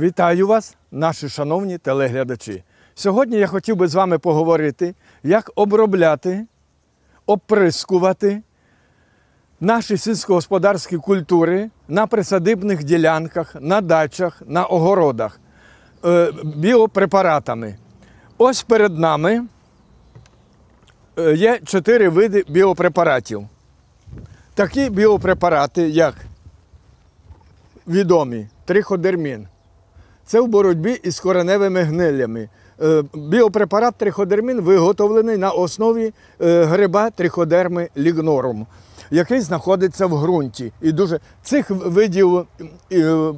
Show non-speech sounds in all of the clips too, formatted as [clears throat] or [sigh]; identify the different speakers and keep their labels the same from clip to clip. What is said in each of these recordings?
Speaker 1: Вітаю вас, наші шановні телеглядачі. Сьогодні я хотів би з вами поговорити, як обробляти, оприскувати наші сільськогосподарські культури на присадибних ділянках, на дачах, на огородах е, біопрепаратами. Ось перед нами е, є чотири види біопрепаратів. Такі біопрепарати, як відомі триходермін. Це в боротьбі із кореневими гнилями. Е, Біопрепарат триходермін виготовлений на основі е, гриба триходерми лігнорум, який знаходиться в ґрунті. І дуже цих видів е,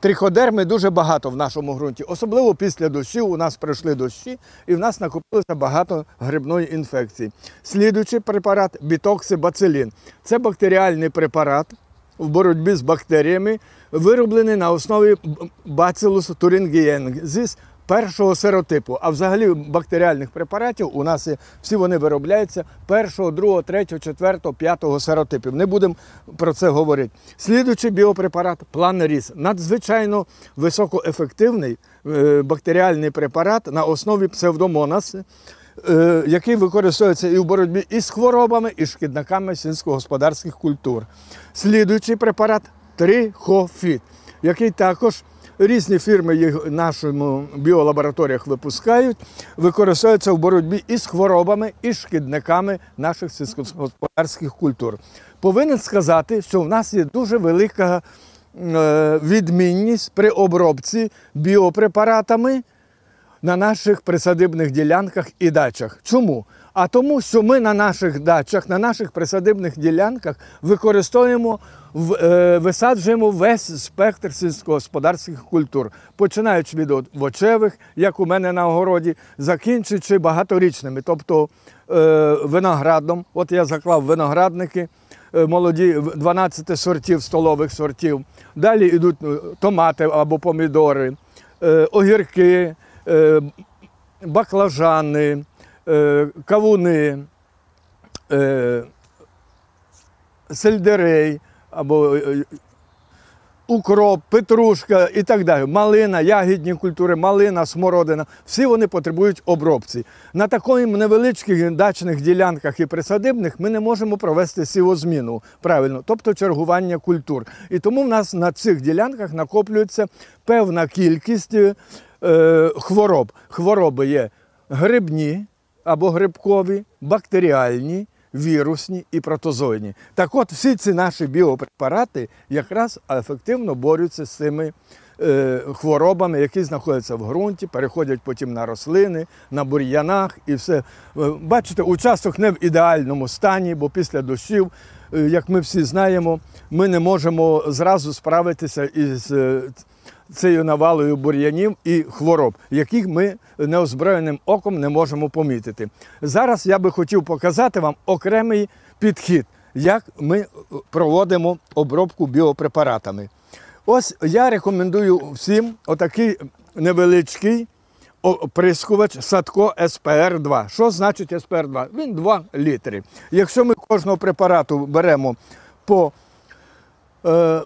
Speaker 1: триходерми дуже багато в нашому ґрунті. Особливо після дощів у нас пройшли дощі, і в нас накопилося багато грибної інфекції. Слідуючий препарат бітоксибацилін. Це бактеріальний препарат в боротьбі з бактеріями, вироблений на основі Bacillus thuringiensis першого серотипу. А взагалі бактеріальних препаратів у нас є, всі вони виробляються першого, другого, третього, четвертого, п'ятого серотипів. Не будемо про це говорити. Слідуючий біопрепарат Планеріс. Надзвичайно високоефективний е, бактеріальний препарат на основі псевдомонас. Е, Який використовується і в боротьбі із хворобами, і шкідниками сільськогосподарських культур. Слідуючий препарат трихофіт, який також різні фірми їх нашому біолабораторіях випускають, використовується в боротьбі із хворобами і шкідниками наших сільськогосподарських культур. Повинен сказати, що в нас є дуже велика е, відмінність при обробці біопрепаратами на наших присадибних ділянках і дачах. Чому? А тому, що ми на наших дачах, на наших присадибних ділянках використовуємо, е, висаджуємо весь спектр сільськогосподарських культур, починаючи від овочевих, як у мене на огороді, закінчуючи багаторічними, тобто е, виноградом. От я заклав виноградники. е, Молоді в- 12 сортів столових сортів. Далі йдуть е, томати або помідори, огірки, баклажани, е, кавуни, е, сельдерей або е, укроп, петрушка і так далі. Малина, ягідні культури, малина, смородина. Всі вони потребують обробці. На таких невеличких дачних ділянках і присадибних ми не можемо провести сівозміну правильно, тобто чергування культур. І тому в нас на цих ділянках накоплюється певна кількість е, хвороб. Хвороби є грибні або грибкові, бактеріальні, вірусні і протозойні. Так от всі ці наші біопрепарати якраз ефективно борються з цими е, хворобами, які знаходяться в ґрунті, переходять потім на рослини, на бур'янах і все. Е, Бачите, участок не в ідеальному стані, бо після дощів, е, як ми всі знаємо, ми не можемо зразу справитися із е, цією навалою бур'янів і хвороб, яких ми неозброєним оком не можемо помітити. Зараз я би хотів показати вам окремий підхід, як ми проводимо обробку біопрепаратами. Ось я рекомендую всім отакий невеличкий оприскувач Садко СПР-2. Що значить СПР-2? Він 2 літри. Якщо ми кожного препарату беремо по е,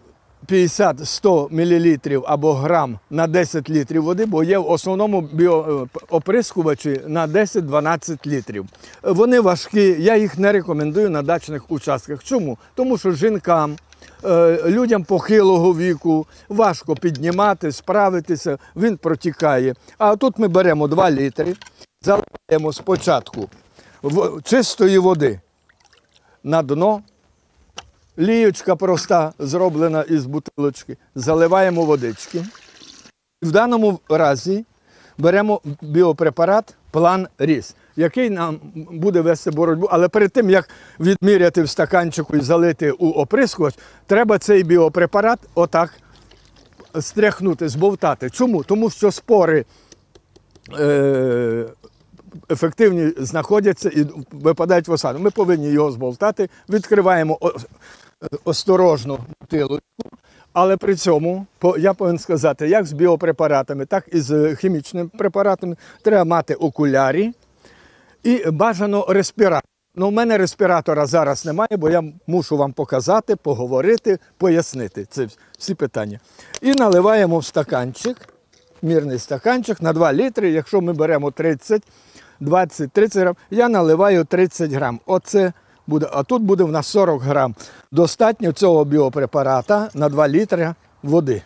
Speaker 1: 50-100 мл або грам на 10 літрів води, бо є в основному біооприскувачі на 10-12 літрів. Вони важкі, я їх не рекомендую на дачних участках. Чому? Тому що жінкам, е, людям похилого віку важко піднімати, справитися, він протікає. А тут ми беремо 2 літри, заливаємо спочатку чистої води на дно. Ліючка проста, зроблена із бутилочки. Заливаємо водички. В даному разі беремо біопрепарат План Ріс, який нам буде вести боротьбу. Але перед тим, як відміряти в стаканчику і залити у оприскувач, треба цей біопрепарат отак стряхнути, збовтати. Чому? Тому що спори е, ефективні знаходяться і випадають в осаду. Ми повинні його зболтати, відкриваємо о- осторожно бутилочку, але при цьому я повинен сказати, як з біопрепаратами, так і з хімічними препаратами треба мати окулярі і бажано респіратор. Ну, у мене респіратора зараз немає, бо я мушу вам показати, поговорити, пояснити це всі питання. І наливаємо в стаканчик, мірний стаканчик на 2 літри. Якщо ми беремо 30, 20, 30 грам, я наливаю 30 грам. Оце буде, а тут буде в нас 40 грам. Достатньо цього біопрепарата на 2 літри води.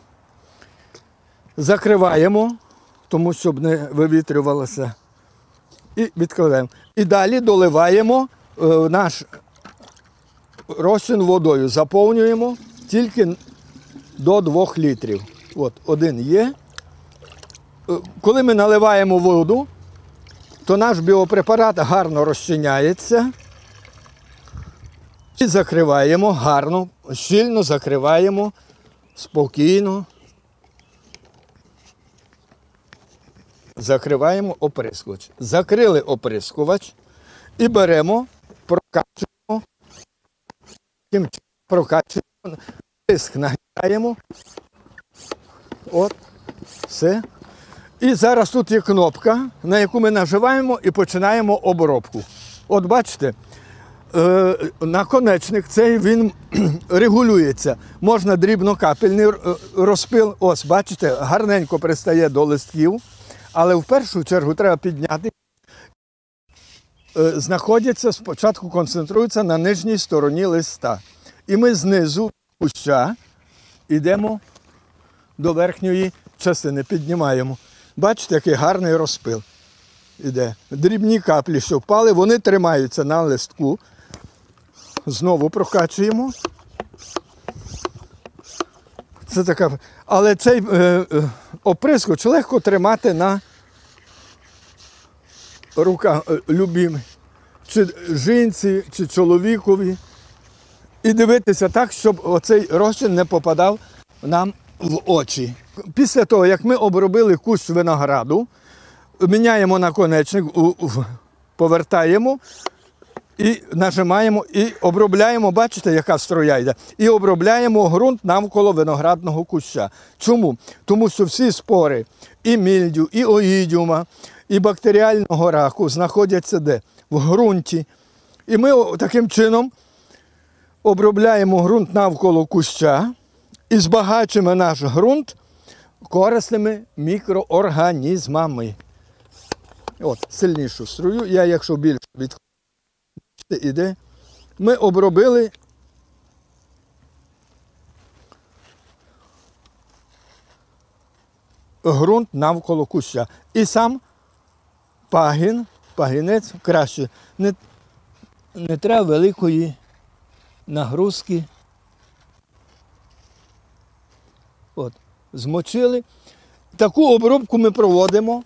Speaker 1: Закриваємо, тому щоб не вивітрювалося. І відкладаємо. І далі доливаємо е, наш розчин водою. Заповнюємо тільки до 2 літрів. От, один є. Е, Коли ми наливаємо воду, то наш біопрепарат гарно розчиняється. І закриваємо гарно, щільно закриваємо, спокійно. Закриваємо оприскувач. Закрили оприскувач і беремо, прокачуємо, прокачуємо, тиск нагнаємо. От, все. І зараз тут є кнопка, на яку ми нажимаємо і починаємо обробку. От бачите, наконечник цей він [clears throat] регулюється. Можна дрібнокапельний е, розпил. Ось, бачите, гарненько пристає до листків, але в першу чергу треба підняти. Е, Знаходяться спочатку концентруються на нижній стороні листа. І ми знизу куща йдемо до верхньої частини, піднімаємо. Бачите, який гарний розпил іде. Дрібні каплі, що впали, вони тримаються на листку. Знову прокачуємо. Це така. Але цей е, е, оприскоч легко тримати на руках е, любимій. Чи жінці, чи чоловікові. І дивитися так, щоб оцей розчин не попадав нам в очі. Після того, як ми обробили кущ винограду, міняємо наконечник, повертаємо і нажимаємо, і обробляємо, бачите, яка струя йде, і обробляємо ґрунт навколо виноградного куща. Чому? Тому що всі спори і мільдю, і оїдіума, і бактеріального раку знаходяться де? В ґрунті. І ми таким чином обробляємо ґрунт навколо куща і збагачуємо наш ґрунт корисними мікроорганізмами. От, сильнішу струю. Я, якщо більше відходити, іде. Ми обробили ґрунт навколо куща. І сам пагін, пагінець краще. Не, не треба великої нагрузки. От, змочили. Таку обробку ми проводимо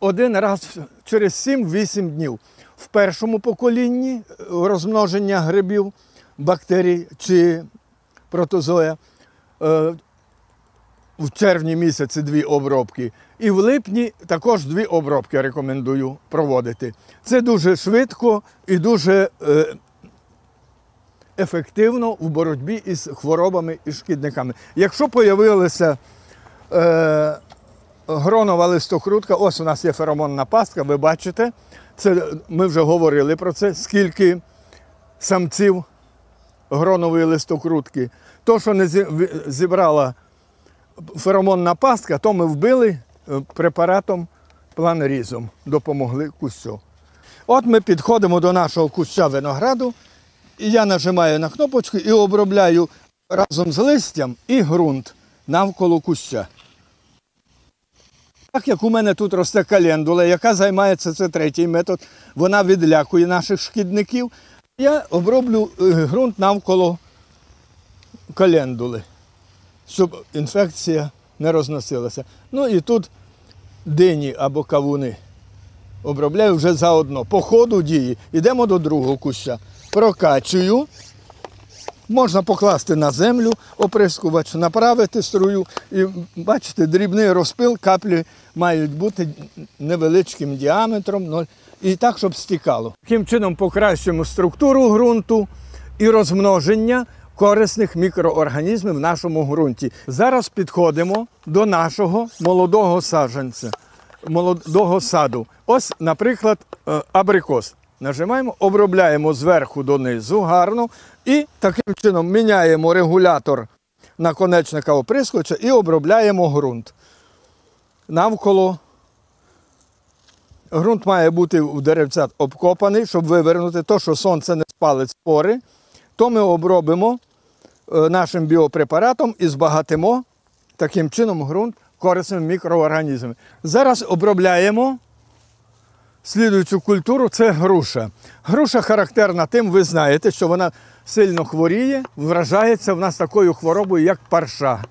Speaker 1: один раз через 7-8 днів. В першому поколінні е, розмноження грибів, бактерій чи протозоя. е, В червні місяці дві обробки. І в липні також дві обробки рекомендую проводити. Це дуже швидко і дуже е, ефективно в боротьбі із хворобами і шкідниками. Якщо появилася е, гронова листокрутка, ось у нас є феромонна пастка, ви бачите, це, ми вже говорили про це, скільки самців гронової листокрутки. То, що не зібрала феромонна пастка, то ми вбили е, препаратом планрізом, допомогли кущу. От ми підходимо до нашого куща винограду, і я нажимаю на кнопочку і обробляю разом з листям і ґрунт навколо куща. Так як у мене тут росте календула, яка займається це третій метод, вона відлякує наших шкідників. Я оброблю е, ґрунт навколо календули, щоб інфекція не розносилася. Ну і тут дині або кавуни. Обробляю вже заодно. По ходу дії йдемо до другого куща. Прокачую. Можна покласти на землю оприскувач, направити струю. І бачите, дрібний розпил, каплі мають бути невеличким діаметром, ноль- і так, щоб стікало. Таким чином покращуємо структуру ґрунту і розмноження корисних мікроорганізмів в нашому ґрунті. Зараз підходимо до нашого молодого саджанця, молодого саду. Ось, наприклад, е, абрикос. Нажимаємо, обробляємо зверху донизу гарно і таким чином міняємо регулятор наконечника оприскувача і обробляємо ґрунт. Навколо ґрунт має бути у деревця обкопаний, щоб вивернути то, що сонце не спалить спори, то ми обробимо е, нашим біопрепаратом і збагатимо таким чином ґрунт корисними мікроорганізмами. Зараз обробляємо слідуючу культуру це груша. Груша характерна тим, ви знаєте, що вона сильно хворіє, вражається в нас такою хворобою, як парша.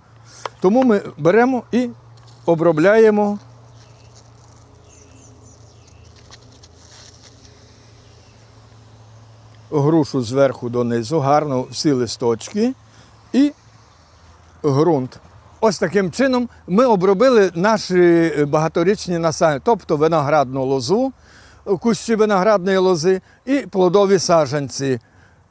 Speaker 1: Тому ми беремо і обробляємо грушу зверху донизу, гарно всі листочки і ґрунт. Ось таким чином ми обробили наші багаторічні насадження, тобто виноградну лозу, кущі виноградної лози і плодові саджанці,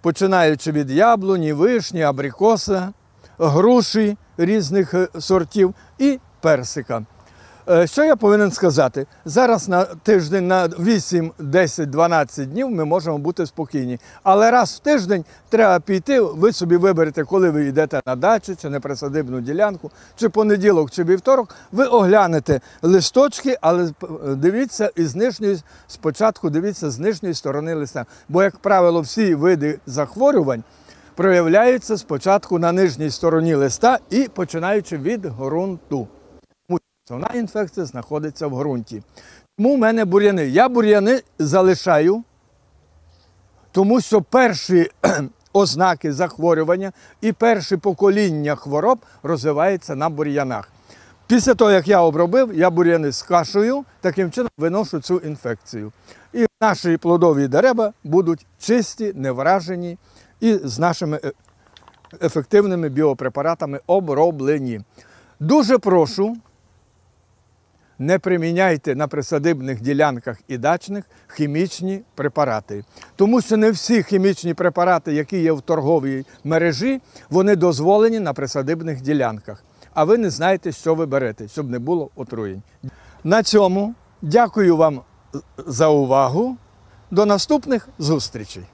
Speaker 1: починаючи від яблуні, вишні, абрикоса, груші різних е, сортів і персика. Е, Що я повинен сказати? Зараз на тиждень на 8, 10, 12 днів ми можемо бути спокійні. Але раз в тиждень треба піти, ви собі виберете, коли ви йдете на дачу чи на присадибну ділянку, чи понеділок, чи вівторок, ви оглянете листочки, але е, дивіться із нижньої, спочатку дивіться з нижньої сторони листа. Бо, як правило, всі види захворювань проявляються спочатку на нижній стороні листа і починаючи від ґрунту. Основна інфекція знаходиться в ґрунті. Тому в мене бур'яни. Я бур'яни залишаю, тому що перші [clears throat] ознаки захворювання і перші покоління хвороб розвиваються на бур'янах. Після того, як я обробив, я бур'яни скашую, таким чином виношу цю інфекцію. І наші плодові дерева будуть чисті, невражені і з нашими е, ефективними біопрепаратами оброблені. Дуже прошу не приміняйте на присадибних ділянках і дачних хімічні препарати. Тому що не всі хімічні препарати, які є в торговій мережі, вони дозволені на присадибних ділянках. А ви не знаєте, що ви берете, щоб не було отруєнь. На цьому дякую вам за увагу. До наступних зустрічей!